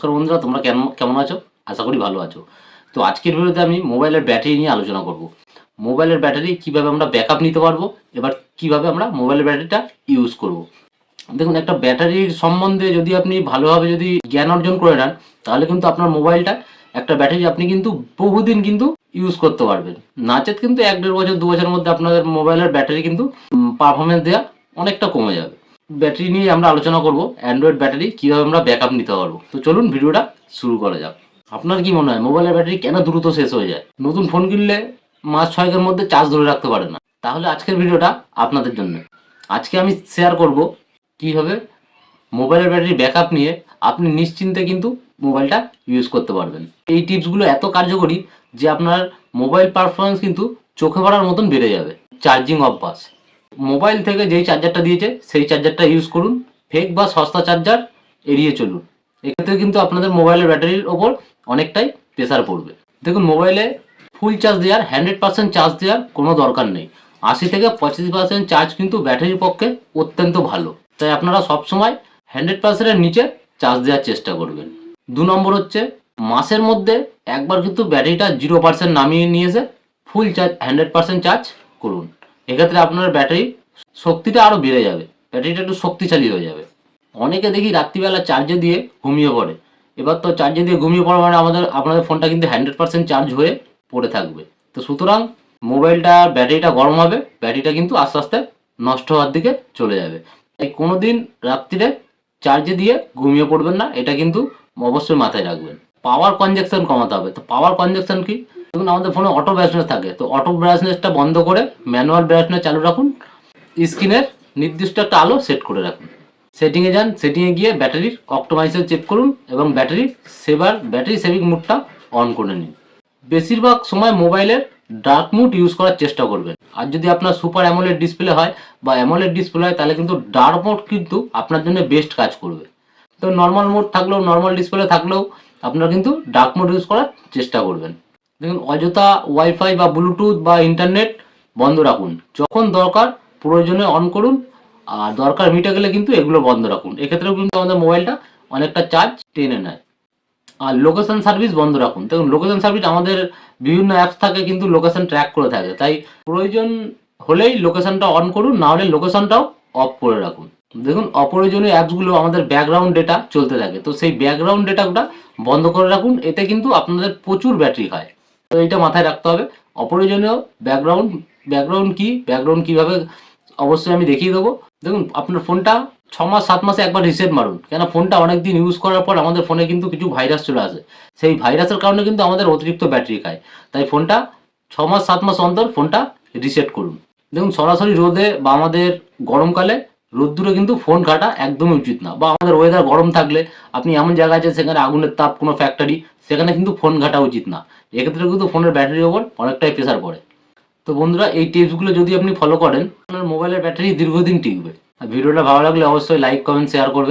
নমস্কার বন্ধুরা, তোমরা কেমন কেমন আছো? আশা করি ভালো আছো। তো আজকের ভিডিওতে আমি মোবাইলের ব্যাটারি নিয়ে আলোচনা করব। মোবাইলের ব্যাটারি কীভাবে আমরা ব্যাকআপ নিতে পারব, এবার কীভাবে আমরা মোবাইলের ব্যাটারিটা ইউজ করব। দেখুন, একটা ব্যাটারির সম্বন্ধে যদি আপনি ভালোভাবে যদি জ্ঞান অর্জন করে নেন, তাহলে কিন্তু আপনার মোবাইলটা, একটা ব্যাটারি আপনি কিন্তু বহুদিন কিন্তু ইউজ করতে পারবেন। নাচেত কিন্তু এক দেড় বছর, দু বছরের মধ্যে আপনাদের মোবাইলের ব্যাটারি কিন্তু পারফরমেন্স দেওয়া অনেকটা কমে যাবে। ব্যাটারি নিয়ে আমরা আলোচনা করব। অ্যান্ড্রয়েড ব্যাটারি কীভাবে আমরা ব্যাকআপ নিতে পারব। তো চলুন ভিডিওটা শুরু করা যাক। আপনার কি মনে হয় মোবাইলের ব্যাটারি কেন দ্রুত শেষ হয়ে যায়? নতুন ফোন কিনলে মাস ছয়েকের মধ্যে চার্জ ধরে রাখতে পারে না। তাহলে আজকের ভিডিওটা আপনাদের জন্য। আজকে আমি শেয়ার করব কীভাবে মোবাইলের ব্যাটারি ব্যাকআপ নিয়ে আপনি নিশ্চিন্তে কিন্তু মোবাইলটা ইউজ করতে পারবেন। এই টিপসগুলো এত কার্যকরী যে আপনার মোবাইল পারফরমেন্স কিন্তু চোখে পড়ার মতন বেড়ে যাবে। চার্জিং অভ্যাস। মোবাইল থেকে যেই চার্জারটা দিয়েছে, সেই চার্জারটা ইউজ করুন। ফেক বা সস্তা চার্জার এড়িয়ে চলুন। এক্ষেত্রে কিন্তু আপনাদের মোবাইলের ব্যাটারির ওপর অনেকটাই প্রেসার পড়বে। দেখুন, মোবাইলে ফুল চার্জ দেওয়ার হান্ড্রেড পার্সেন্ট চার্জ দেওয়ার কোনো দরকার নেই। আশি থেকে পঁচিশ পার্সেন্ট চার্জ কিন্তু ব্যাটারির পক্ষে অত্যন্ত ভালো। তাই আপনারা সবসময় হান্ড্রেড পার্সেন্টের নিচে চার্জ দেওয়ার চেষ্টা করবেন। দু নম্বর হচ্ছে, মাসের মধ্যে একবার কিন্তু ব্যাটারিটা জিরো পার্সেন্ট নামিয়ে নিয়ে এসে full charge hundred percent charge করুন। এক্ষেত্রে আপনার ব্যাটারি শক্তিটা আরও বেড়ে যাবে। ব্যাটারিটা একটু শক্তিশালী হয়ে যাবে। অনেকে দেখি রাত্রিবেলা চার্জে দিয়ে ঘুমিয়ে পড়ে। এবার তো চার্জে দিয়ে ঘুমিয়ে পড়া মানে আমাদের, আপনাদের ফোনটা কিন্তু হান্ড্রেড পার্সেন্ট চার্জ হয়ে পড়ে থাকবে। তো সুতরাং মোবাইলটা ব্যাটারিটা গরম হবে, ব্যাটারিটা কিন্তু আস্তে আস্তে নষ্ট হওয়ার দিকে চলে যাবে। তাই কোনো দিন রাত্রিরে চার্জে দিয়ে ঘুমিয়ে পড়বেন না, এটা কিন্তু অবশ্যই মাথায় রাখবেন। পাওয়ার কনজাকশন কমাতে হবে। তো পাওয়ার কনজেকশন কি? দেখুন, আমাদের ফোনে অটো ব্রাইটনেস থাকে। তো অটো ব্রাইটনেসটা বন্ধ করে ম্যানুয়াল ব্রাইটনেস চালু রাখুন। স্ক্রিনের নির্দিষ্ট একটা আলো সেট করে রাখুন। সেটিংয়ে যান সেটিংয়ে গিয়ে ব্যাটারির অপটোমাইজার চেক করুন এবং ব্যাটারি সেভার ব্যাটারি সেভিং মুডটা অন করে নিন। বেশিরভাগ সময় মোবাইলের ডার্ক মুড ইউজ করার চেষ্টা করবেন। আর যদি আপনার সুপার অ্যামোলেড ডিসপ্লে হয় বা অ্যামোলেড ডিসপ্লে হয়, তাহলে কিন্তু ডার্ক মোড কিন্তু আপনার জন্য বেস্ট কাজ করবে। তো নর্মাল মোড থাকলেও নর্মাল ডিসপ্লে থাকলেও আপনারা কিন্তু ডার্ক মোড ইউজ করার চেষ্টা করবেন। দেখুন, অযথা ওয়াইফাই বা ব্লুটুথ বা ইন্টারনেট বন্ধ রাখুন। যখন দরকার, প্রয়োজনে অন করুন, আর দরকার মিটে গেলে কিন্তু এগুলো বন্ধ রাখুন। এক্ষেত্রেও কিন্তু আমাদের মোবাইলটা অনেকটা চার্জ টেনে নেয়। আর লোকেশন সার্ভিস বন্ধ রাখুন। দেখুন লোকেশন সার্ভিস আমাদের বিভিন্ন অ্যাপস থাকে, কিন্তু লোকেশন ট্র্যাক করে থাকে। তাই প্রয়োজন হলেই লোকেশনটা অন করুন, না হলে লোকেশনটাও অফ করে রাখুন। দেখুন, অপ্রয়োজনীয় অ্যাপসগুলো আমাদের ব্যাকগ্রাউন্ড ডেটা চলতে থাকে। তো সেই ব্যাকগ্রাউন্ড ডেটাটা বন্ধ করে রাখুন। এতে কিন্তু আপনাদের প্রচুর ব্যাটারি খায় তো এটা মাথায় রাখতে হবে। অপ্রয়োজনীয় ব্যাকগ্রাউন্ড ব্যাকগ্রাউন্ড কি ব্যাকগ্রাউন্ড কীভাবে অবশ্যই আমি দেখিয়ে দেবো। দেখুন, আপনার ফোনটা ছ মাস, সাত মাসে একবার রিসেট মারুন। কেন ফোনটা অনেক দিন ইউজ করার পর আমাদের ফোনে কিন্তু কিছু ভাইরাস চলে আসে। সেই ভাইরাসের কারণে কিন্তু আমাদের অতিরিক্ত ব্যাটারি খায়। তাই ফোনটা ছ মাস, সাত মাস অন্তর ফোনটা রিসেট করুন। দেখুন, সরাসরি রোদে বা আমাদের গরমকালে রোদ্দুরে কিন্তু ফোন ঘাটা একদমই উচিত না। বা আমাদের ওয়েদার গরম থাকলে আপনি এমন জায়গায় আছে সেখানে আগুনের তাপ কোনো ফ্যাক্টরি সেখানে কিন্তু ফোন ঘাটা উচিত না। এক্ষেত্রে কিন্তু ফোনের ব্যাটারির ওপর অনেকটাই প্রেসার পড়ে। তো বন্ধুরা, এই টিপসগুলো যদি আপনি ফলো করেন, আপনার মোবাইলের ব্যাটারি দীর্ঘদিন টিকবে। আর ভিডিওটা ভালো লাগলে অবশ্যই লাইক কমেন্ট শেয়ার করবে